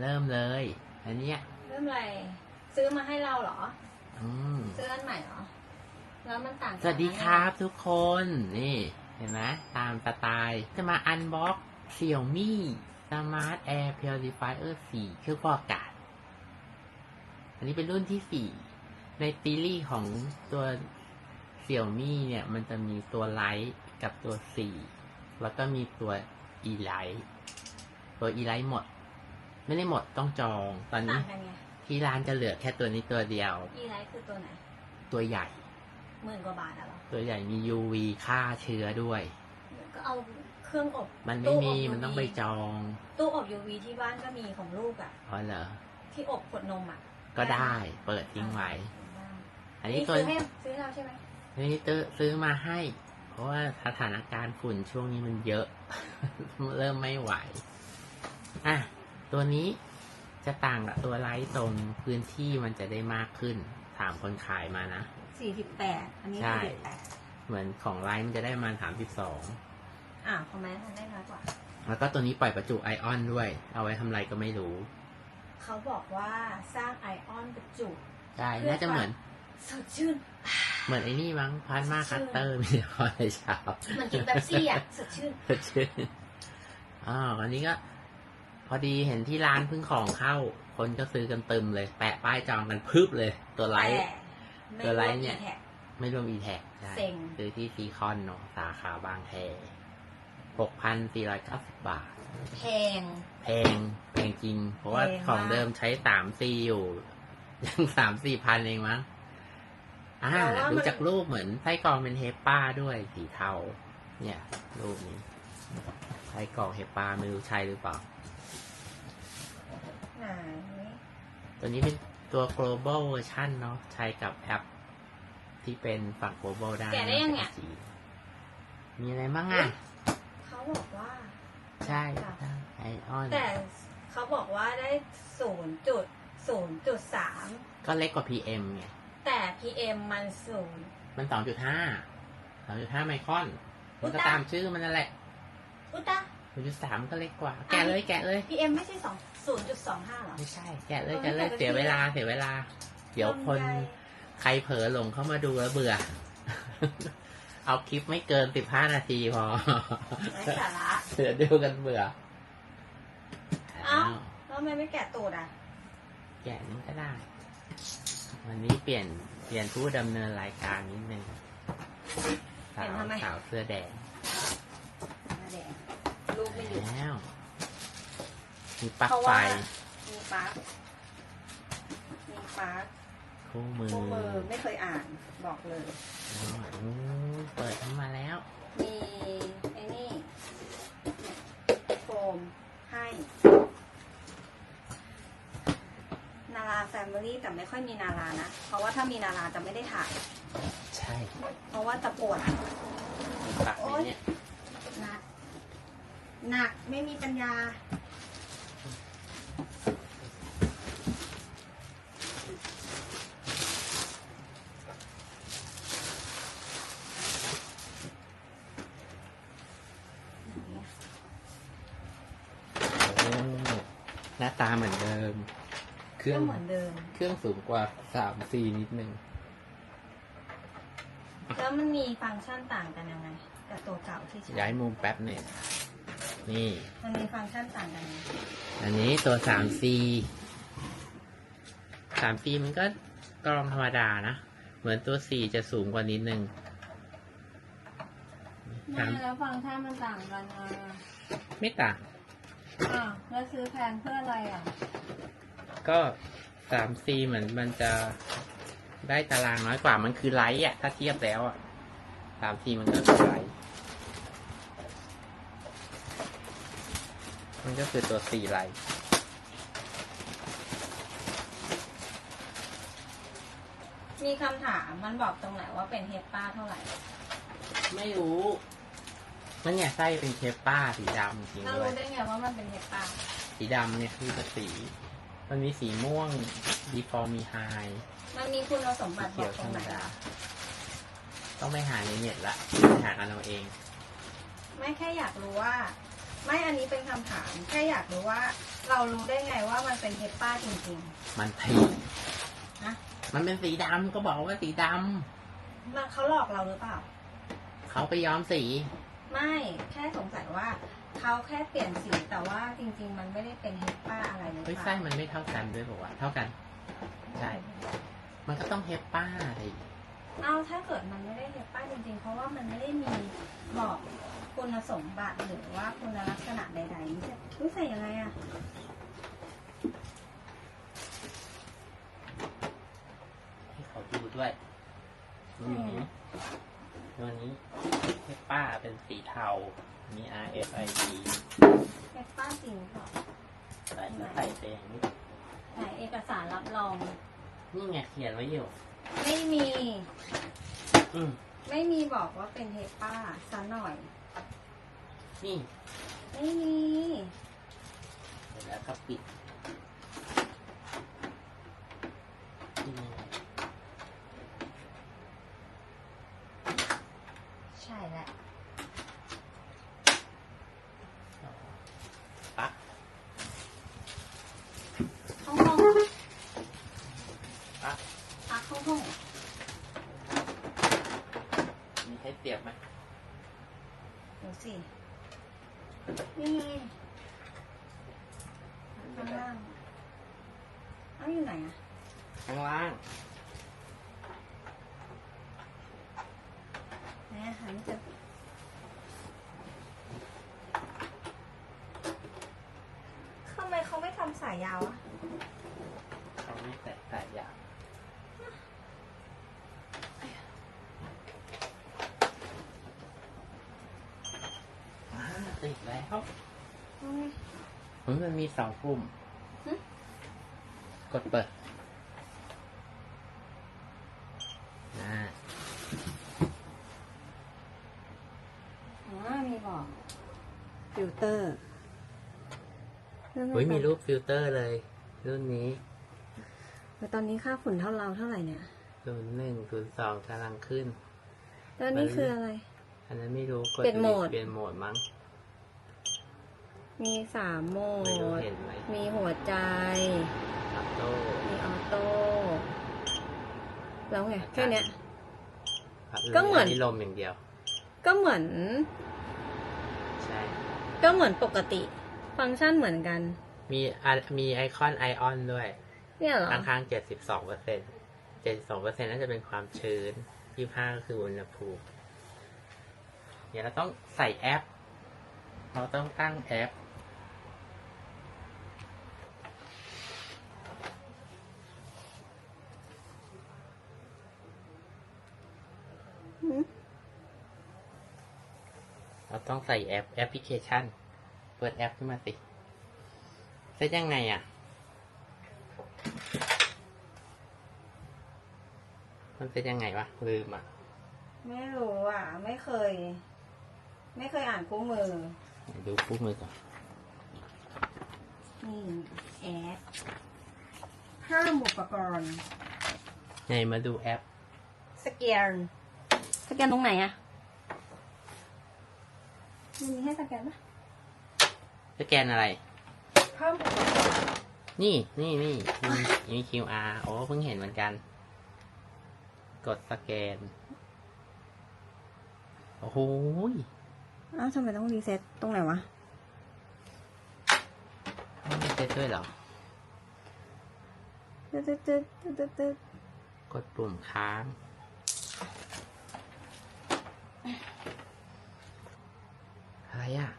เริ่มเลย อันเนี้ย เริ่มอะไร ซื้อมาให้เราเหรอ อืมซื้ออันใหม่เหรอ แล้วมันต่างสวัสดีครับทุกคน นี่ เห็นไหมตามสไตล์ จะมาอันบ็อกเสี่ยวมี่ Smart Air Purifier 4เครื่องฟอกอากาศ อันนี้เป็นรุ่นที่4ในซีรีส์ของตัวเสี่ยวมี่เนี่ย มันจะมีตัวไลท์กับตัว4แล้วก็มีตัว e l i g h t ตัว e l i g h t หมด ไม่ได้หมดต้องจองตอนต่านี้งกันไงที่ร้านจะเหลือแค่ตัวนี้ตัวเดียว อีไลท์คือตัวไหนตัวใหญ่ หมื่นกว่าบาทอะเหรอตัวใหญ่มี UV ฆ่าเชื้อด้วย ก็เอาเครื่องอบมันไม่มีตู้อบมันต้องไปจองตู้อบ UV ที่บ้านก็มีของลูกอะเพราะเหรอที่อบขวดนมอะก็ได้เปิดทิ้งไว้ อันนี้นี่ตัวซื้อให้ซื้อให้เราใช่ไหมนี่ตื้อซื้อมาให้ เพราะว่าสถานการณ์ฝุ่นช่วงนี้มันเยอะ เริ่มไม่ไหวอะ ตัวนี้จะต่างกับตัวไลท์ตรงพื้นที่มันจะได้มากขึ้น ถามคนขายมานะ สี่สิบแปดอันนี้ใช่ สี่สิบแปดเหมือนของไลท์มันจะได้ประมาณสามสิบสองอ่าคอมเมนต์ทำได้น้อยกว่า แล้วก็ตัวนี้ปล่อยประจุไอออนด้วย เอาไว้ทำอะไรก็ไม่รู้ เขาบอกว่าสร้างไอออนประจุ ใช่ น่าจะเหมือน สดชื่น เหมือนไอ้นี่มั้งพาร์มาคัตเตอร์ไม่ใช่พอในเช้า เหมันกินแบบซี่อะ สดชื่น สดชื่นอ๋ออันนี้ก็ พอดีเห็นที่ร้านเพิ่งของเข้า คนก็ซื้อกันเตึมเลย แปะป้ายจองกันพึบเลย ตัวไลท์แต่ตัวไลท์เนี่ยม่รู้ไม่รวมอีแท็กเซ็งซื้อที่ซีคอนเนาะสาขาบางแคหกพันสี่ร้อยเก้าสิบบาท แพง แพง แพงจริง เพราะว่าแพงมากของเดิมใช้สามซีอยู่ ยังสามสี่พันเองมั้ง อ่า ดูจากรูปเหมือนไส้กรองเป็นเฮปป้าด้วยสีเทา เนี่ย รูปนี้ไส้กรองเฮปป้าไม่รู้ใช่หรือเปล่า ไหน ตัวนี้เป็นตัว global version เนาะใช้กับแอป ที่เป็นฝั่ง global ได้แกะได้ยังเนี่ย มีอะไรบ้างอะ เขาบอกว่า ใช่ไอออน แต่เขาบอกว่าได้ศูนย์จุดศูนย์จุดสามก็เล็กกว่า PM ไง แต่ PM มันศูนย์ มันสองจุดห้าสองจุดห้าไมครอน มันก็อุ๊ยตายตามชื่อมันนั่นแหละ อุยตะ สองจุดสามก็เล็กกว่า แกะเลยแกะเลย PM ไม่ใช่สองศูนย์จุดสองห้าหรอ ไม่ใช่ แกะเลยเออแกะเลยแกะเป็นเสียเวลาที่เสียเวลา เดี๋ยวคนลำไใครเผลอหลงเข้ามาดูแล้วเบื่อ เอาคลิปไม่เกินสิบห้านาทีพอไร้สาระ เดี๋ยวดูกันเบื่อเอ้า แล้วทำไมไม่แกะตูดอะ แกะนี้ก็ได้ วันนี้เปลี่ยนเปลี่ยนผู้ดำเนินรายการนิดนึงสาเห็นวทำไม สาวเสื้อแดงมาแดง ลูกไม่หยุดแล้วมีปลั๊กเพราะไฟว่ามีปลั๊กมีปลั๊กคู่มือคู่มือไม่เคยอ่านบอกเลยอ๋อโอ้เปิดเข้ามาแล้ว มีไอ้นี่โฟมให้นาราแฟมิลี่แต่ไม่ค่อยมีนารานะ เพราะว่าถ้ามีนาราจะไม่ได้ถ่าย ใช่ เพราะว่าจะปวดมีปลั๊กไหมเนี่ยหนัก หนักไม่มีปัญญา โอ้หน้าตาเหมือนเดิม เครื่ก็องเหมือนเดิม เครื่องสูงกว่าสามซีนิดนึง แล้วมันมีฟังก์ชันต่างกันยังไง กับตัวเก่าที่ใช้ย้ายมุมแป๊บหนึ่ง นี่มันมีฟังก์ชันต่างกันยังไงอันนี้ตัวสามซีสามซีมันก็กรองธรรมดานะ เหมือนตัวสี่จะสูงกว่านิดนึงสามไม่แล้วฟังก์ชันมันต่างกันอะไม่ต่างอ้าวแล้วซื้อแพงเพื่ออะไรอะ ก็สามซีเหมือนมันจะได้ตารางน้อยกว่ามันคือไลท์อะ ถ้าเทียบแล้วอะสามซีมันก็คือไลท์ มันก็คือตัวสี่ไลท์มีคำถามมันบอกตรงไหนว่าเป็นเฮปป้าเท่าไหร่ ไม่รู้นั่นไงไส้เป็นเคปป้าสีดำจริงเราด้วรู้ยได้ไงว่ามันเป็นเฮปป้า สีดำเนี่ยคือสี มันมีสีม่วง before มี high มันมีคุณสมบัติบเขีอยกวตธรรงรไหมนดาอะต้องไปหาในเน็ตละไปหากันเอาเอง ไม่แค่อยากรู้ว่า ไม่อันนี้เป็นคำถามแค่อยากรู้ว่า เรารู้ได้ไงว่ามันเป็นเฮปป้าจริง มันผิดๆนะมันเป็นสีดำก็บอกว่าสีดมันเขาหลอกเราหรือเปล่าำเขาไปย้อมสี ไม่แค่สงสัยว่าเขาแค่เปลี่ยนสีแต่ว่าจริง ๆ มันไม่ได้เป็นเฮปป้าอะไรหรือเฮ้ยเปไส้ล่ามันไม่เท่ากันด้วยบอกว่าวะเท่ากัน ใช่ มันก็ต้องเฮปป้าอะไรเอาถ้าเกิดมันไม่ได้เฮปป้าจริงๆ เพราะว่ามันไม่ได้มีบอกคุณสมบัติหรือว่าคุณลักษณะใดๆนี่จะรู้ใส่ยังไงอะให้เขาดูด้วยอืมตัวนี้เฮปป้าเป็นสีเทา มี RFID เฮปป้าจริงเปล่าใส่ใส่ไปอย่างนี้ไหนเอกสารรับรอง นี่ไงเขียนไว้อยู่ ไม่มี อืมไม่มีบอกว่าเป็นเฮปป้าซะหน่อย นี่ไม่มี เสร็จแล้วก็ปิดนี่ไง ใช่แหละ ปัก ห้องห้อง ปัก พักห้องห้อง มีให้เสียบไหม ดูสิ นี่ไงข้างล่างเอ้าอยู่ไหนอะข้างล่างไหนอะหาไม่เจอทำไมเขาไม่ทำสายยาวอะเขาไม่แตะสายยางอ่าติดแล้ว เอาไง มันมีสองปุ่มหึกดเปิดอ่าอ๋อมีบอกฟิลเตอร์เฮ้ยมีรูปฟิลเตอร์เลย รุ่นนี้แต่ตอนนี้ค่าฝุ่นเท่าเราเท่าไหร่เนี่ยศูนย์หนึ่งศูนย์สองกำลังขึ้น แล้วนี่คืออะไร อันนั้นไม่รู้กดเปลี่ยนโหมด เปลี่ยนโหมดมั้ง มีสามโหมไม่รู้ด เห็นไหมมีหัวใจออโต้มีออโต้ แล้วไง แค่เนี้ย พัดลมก็เหมือนนนี้ลมอย่างเดียว ก็เหมือน ใช่ ก็เหมือนปกติ ฟังก์ชันเหมือนกัน มีอะมีไอคอนไอออนด้วย เนี่ยเหรอข้างๆเจ็ดสิบสองเปอร์เซ็นเจ็ดสิบสองเปอร์เซ็นน่าจะเป็นความชื้นยี่ห้าก็คืออุณหภูมิ เดี๋ยวเราต้องใส่แอป เราต้องตั้งแอป หืม เรา ต้องใส่แอปแอปพลิเคชัน เปิดแอปขึ้นมาสิเซตยังไงอะ มันเป็นยังไงวะ ลืมอะ ไม่รู้อะ ไม่เคย ไม่เคยอ่านคู่มือไหนดูคู่มือก่อน นี่แอดเพิ่มอุปกรณ์ไหนมาดูแอป สแกน สแกนตรงไหนอะ มันมีให้สแกนปะสแกนอะไร เพิ่มอุปกรณ์นี่นี่นี่มีมี QR โอ้เพิ่งเห็นเหมือนกัน กดสแกน โอ้โหยอ้าวทำไมต้องรีเซ็ตตรงไหนวะไม่เซ็ตด้วยเหรอ ตึ๊ดตึ๊ดตึ๊ดตึ๊ดตึ๊ดตึ๊ดกดปุ่มค้าง อะไรอะ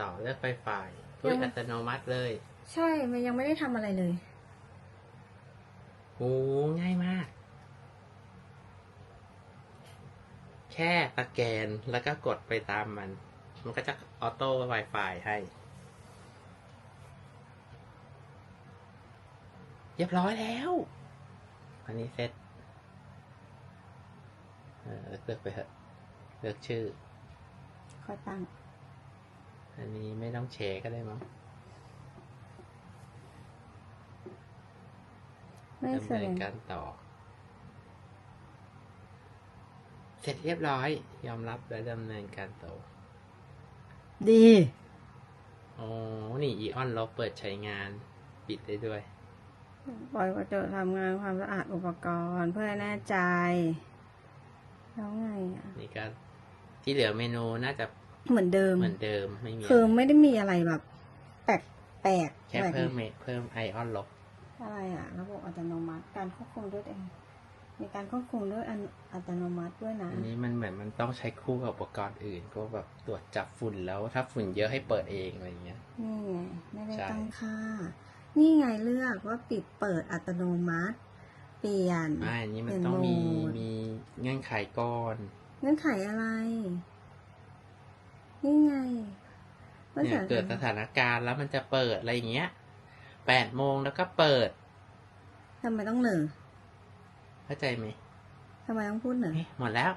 ต่อเลือกไฟฝ่ายด้วยอัตโนมัติเลย ใช่ มันยังไม่ได้ทำอะไรเลยโอ้ง่ายมาก แค่สแกนแล้วก็กดไปตามมัน มันก็จะออโต้ Wi-Fi ให้เรียบร้อยแล้ว อันนี้เซ็ตเออเลือกไปเถอะ เลือกชื่อ ค่อยตั้ง อันนี้ไม่ต้องแชร์ก็ได้มั้งไม่แสดำดเนินงการต่อ เสร็จเรียบร้อย ยอมรับและดำเนินการต่อ ดี อ๋อ นี่อีออนล็อกเปิดใช้งาน ปิดได้ด้วย ปล่อยกระจกทำงานความสะอาดอุปกรณ์เพื่อให้แน่ใจ แล้วไงอะ นี่ก็ ที่เหลือเมนูน่าจะเหมือนเดิม เหมือนเดิมไม่มีคือไม่ได้มีอะไรแบบ แปลกแปลกๆแค่แบบเพิ่มเมเพิ่มไอออนล็อกอะไรอะ ระบบอัตโนมัติการควบคุมด้วยเองมีการควบคุมด้วยอันอัตโนมัติด้วยนะอันนี้มันเหมือนมันต้องใช้คู่กับอุปกรณ์อื่น ก็แบบตรวจจับฝุ่นแล้วถ้าฝุ่นเยอะให้เปิดเองอะไรเงี้ยนี่ไงไม่ได้ใช่ตั้งค่า นี่ไงเลือกว่าปิดเปิดอัตโนมัติ เปลี่ยนไม่อันนี้มันเปลี่ยนต้องมีโหมดมีเงื่อนไขก่อน เงื่อนไขอะไร นี่ไงเนี่ยเกิดสถานการณ์แล้วมันจะเปิดอะไรอย่างเงี้ยแปดโมงแล้วก็เปิดทำไมต้องเหนือเข้าใจไหมทำไมต้องพูดเหนือเอ๊ะหมดแล้ว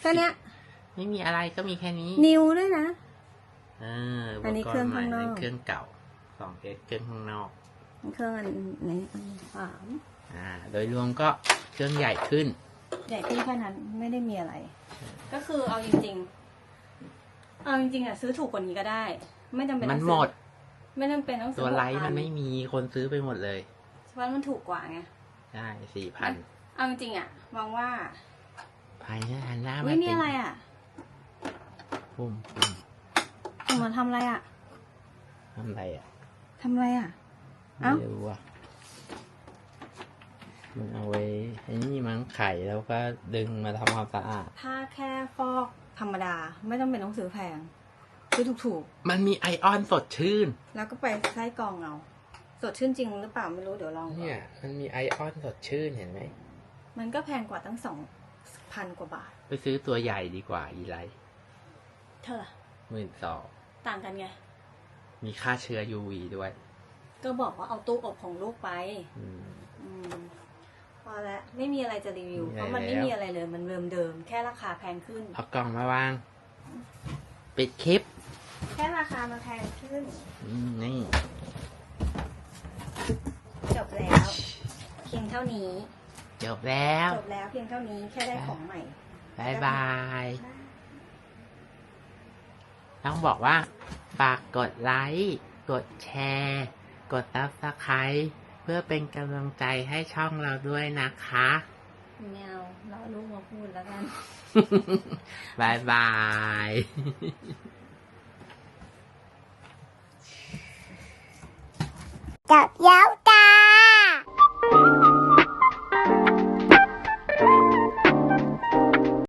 แค่เนี้ยไม่มีอะไรก็มีแค่นี้ นิวด้วยนะเอออัอันนี้เครื่องข้างนอกเครื่องเก่าสองเอสเครื่องข้างนอกเครื่องอันนี้อันสามอ่า โดยรวมก็เครื่องใหญ่ขึ้น ใหญ่ขึ้นแค่นั้นไม่ได้มีอะไร ก็คือเอาจริง ๆ เอาจริงๆอะซื้อถูกกว่านี้ก็ได้ ไม่จำเป็นมันต้องซื้อหมด ไม่จำเป็นต้องซื้ตัวไลท์มัน6,000ไม่มีคนซื้อไปหมดเลยเพราะมันถูกกว่าไงใช่สี่พันเอาจริงๆอะมองว่าภายในหันหน้าไม่มามีอะไรอะปุ่มปุ่มหนูมาทำอะไรอะทำอะไรอะทำอะไรอะเอ้าไม่รู้อะมันเอาไว้ไอ้นี่มั้งไข่แล้วก็ดึงมาทำความสะอาดถ้าแค่ฟอกธรรมดา ไม่จำเป็นต้องซื้อแพงซื้อถูกมันมีไอออนสดชื่น ๆ แล้วก็ไปไส้กรองเอา สดชื่นจริงหรือเปล่าไม่รู้เดี๋ยวลองก่อนเนี่ย มันมีไอออนสดชื่นเห็นไหม มันก็แพงกว่าตั้งสองพันกว่าบาท ไปซื้อตัวใหญ่ดีกว่าอีไลเท่าไหร่หมื่นสองต่างกันไง มีค่าเชื้อ UV ด้วย ก็บอกว่าเอาตู้อบของลูกไป อืมอืมพอ แล้วไม่มีอะไรจะรีวิวมีอะไรเพราะมันไม่แล้วมีอะไรเลย มันเดิมเดิมๆแค่ราคาแพงขึ้นเอากล่องมาวาง ปิดคลิป แค่ราคามันแพงขึ้นอืมนี่จบแล้ว เพียงเท่านี้ จบแล้ว จบแล้วเพียงเท่านี้แค่ได้ของใหม่บายบายต้องบอกว่า ฝากกดไลค์ กดแชร์ กดซับสไคร b ์เพื่อเป็นกำลังใจให้ช่องเราด้วยนะคะแมวเราลูกมาพูดแล้วกัน บายบายจับย้าว